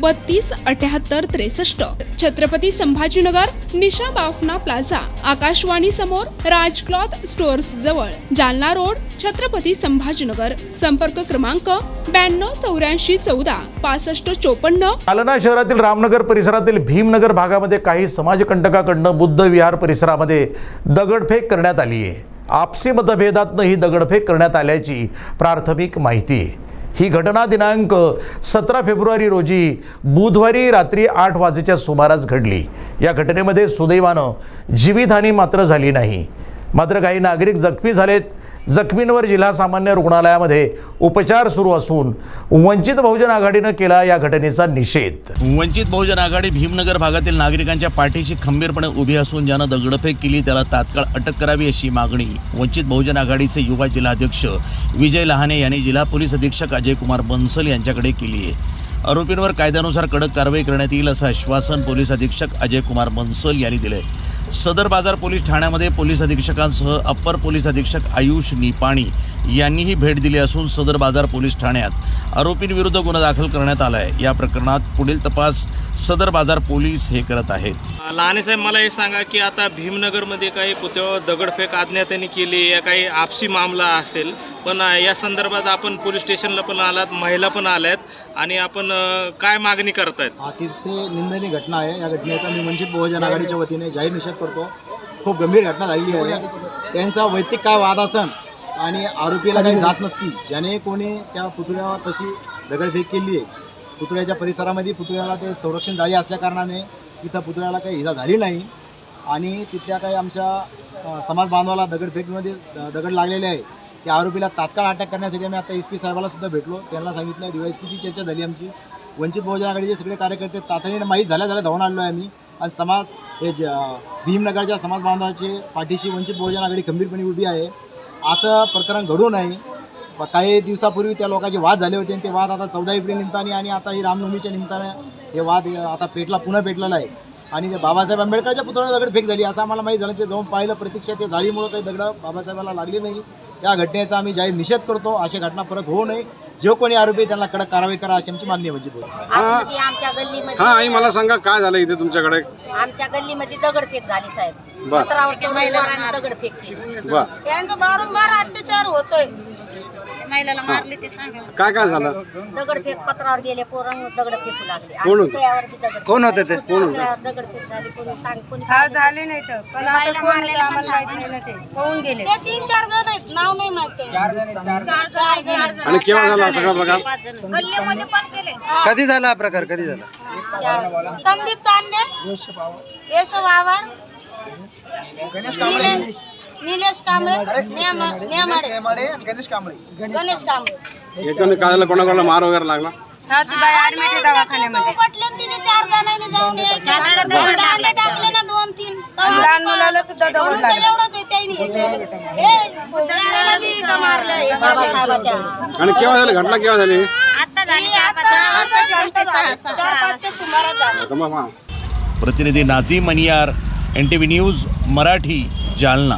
बत्तीस अठ्याहत्तर त्रेसष्ट. छत्रपती संभाजीनगर निशा बाफना प्लाझा. आकाशवाणी समोर राज क्लॉथ स्टोअर्स जवळ. जालना रोड छत्रपती संभाजीनगर. संपर्क क्रमांक ब्याण्णव चौऱ्याऐंशी चौदा पासष्ट चोपन्न. जालना शहरातील रामनगर परिसरातील भीमनगर भागामध्ये काही समाजकंटकाकडनं बुद्ध विहार परिसरामध्ये दगडफेक करण्यात आली आहे आपसी मतभेदातनं ही दगडफेक करण्यात आल्याची प्राथमिक माहिती आहे. ही घटना दिनांक सतरा फेब्रुवारी रोजी बुधवारी रात्री आठ वाजेच्या सुमारास घडली. या घटनेमध्ये सुदैवानं जीवितहानी मात्र झाली नाही. मात्र काही नागरिक जखमी झालेत. जखमींवर जिल्हा सामान्य रुग्णालयामध्ये उपचार सुरू असून वंचित बहुजन आघाडीनं केला या घटनेचा निषेध. वंचित बहुजन आघाडी भीमनगर भागातील नागरिकांच्या पाठीशी खंबीरपणे उभी असून ज्यानं दगडफेक केली त्याला तात्काळ अटक करावी अशी मागणी वंचित बहुजन आघाडीचे युवा जिल्हाध्यक्ष विजय लहाने यांनी जिल्हा पोलीस अधीक्षक अजय कुमार बन्सल यांच्याकडे केली आहे. आरोपींवर कायद्यानुसार कडक कारवाई करण्यात येईल असं आश्वासन पोलीस अधीक्षक अजय कुमार बन्सल यांनी दिले सदर बाजार पोलीस ठाण्यामध्ये पोलीस अधीक्षकांसह अप्पर पोलीस अधीक्षक आयुष निपाणी यांनीही भेट दिली असून सदर बाजार पोलीस ठाण्यात आरोपींविरुद्ध गुन्हा दाखल करण्यात आला आहे या प्रकरणात पुढील तपास सदर बाजार पोलीस हे करत आहेत. लहाने साहेब मला एक सांगा की आता भीमनगरमध्ये काही पुतळ्यावर दगडफेक अज्ञातांनी केली या काही आपसी मामला असेल पण या संदर्भात आपण पोलीस स्टेशनला पण आलात महिला पण आल्यात आणि आपण काय मागणी करतायत? अतिशय निंदनीय घटना आहे. या घटनेचा मी वंचित बहुजन आघाडीच्या वतीने जाहीर निषेध करतो. खूप गंभीर घटना झालेली आहे. त्यांचा वैयक्तिक काय वाद असन आणि आरोपीला काही जात नसती ज्याने कोणी त्या पुतळ्यापाशी दगडफेक केली आहे. पुतळ्याच्या परिसरामध्ये पुतळ्याला ते संरक्षण जाळी असल्याकारणाने तिथं पुतळ्याला काही इजा झाली नाही. आणि तिथल्या काही आमच्या समाज बांधवाला दगडफेकीमध्ये दगड लागलेले आहे. त्या आरोपीला तात्काळ अटक करण्यासाठी आम्ही आता एस पी साहेबाला सुद्धा भेटलो. त्यांना सांगितलं डी वाय एस पीची चर्चा झाली आमची. वंचित बहुजन आघाडीचे सगळे कार्यकर्ते तातडीने माहीत झाल्या झाल्या धावून आलो आहे आम्ही. आणि समाज हे ज भीमनगरच्या समाज बांधवाचे पाठीशी वंचित बहुजन आघाडी खंबीरपणे उभी आहे. असं प्रकरण घडू नये. काही दिवसापूर्वी त्या लोकांचे वाद झाले होते आणि ते वाद आता चौदा एप्रिल निमित्ताने आणि आता ही रामनवमीच्या निमित्ताने हे वाद आता पेटला पुन्हा पेटलेला आहे. आणि बाबासाहेब आंबेडकरच्या पुतळ्यावर दगड फेक झाली. असं आम्हाला माहीत झालं. ते जाऊन पाहिलं. प्रत्यक्षात ते झाडीमुळं काही दगडं बाबासाहेबाला लागली नाही. त्या घटनेचा आम्ही जाहीर निषेध करतो. अशा घटना परत होऊ नये. जे कोणी आरोपी त्यांना कडक कारवाई करा अशी आमची मागणी वंचित बहुजन आतमध्ये आमच्या हा गल्लीमध्ये आई मला सांगा काय झालं इथे तुमच्याकडे? आमच्या गल्लीमध्ये दगडफेक झाली साहेब. महिलांना दगडफेक केली. त्यांचा वारंवार अत्याचार होतोय. महिलाला मारले ते सांगा काय काय झालं? दगडफेक पत्रावर गेले पोरांवर दगड फेकू लागले. कोण दगड कोण होते ते? कोण होतं? पुतळ्यावर दगडफेक झाली कोणी सांग कोणी हा झाले नाही तर. पण आता कोण आम्हाला माहीत नाही ना ते. होऊन गेले. ते तीन चार जण आहेत. नाव नाही माहिती चार जण आहेत. आणि केव्हा झाला हा सगळा प्रकार पाच जण गल्लीमध्ये पण केले कधी झाला हा प्रकार? कधी झाला? चार. संदीप चांदे यश वावड निलेश निलेश कांबळे नेमा- नेमाडे गणेश कांबळे. गणेश कांबळे. काय झालं कोणाकोणाला मार वगैरे लागला? हा ती बाई ऍडमिट आहे दवाखान्यामध्ये. उपटले आणि तिचे चार जणांनी जाऊन यायचे. दांडे टाकले. ना दोन तीन. लहान मुलाला सुद्धा दगड म्हणून तर लागला. एवढं ते त्यांनी. हे केलं. हे पुतळ्याला बी इथं मारलं हे बाबासाहेबाच्या. आणि केव्हा झाली? घटना केव्हा झाली? ही आता चार पाचच्या सुमारास झालं. आता मग हा. प्रतिनिधी Nazim Maniyar N T V news Marathi Jalna.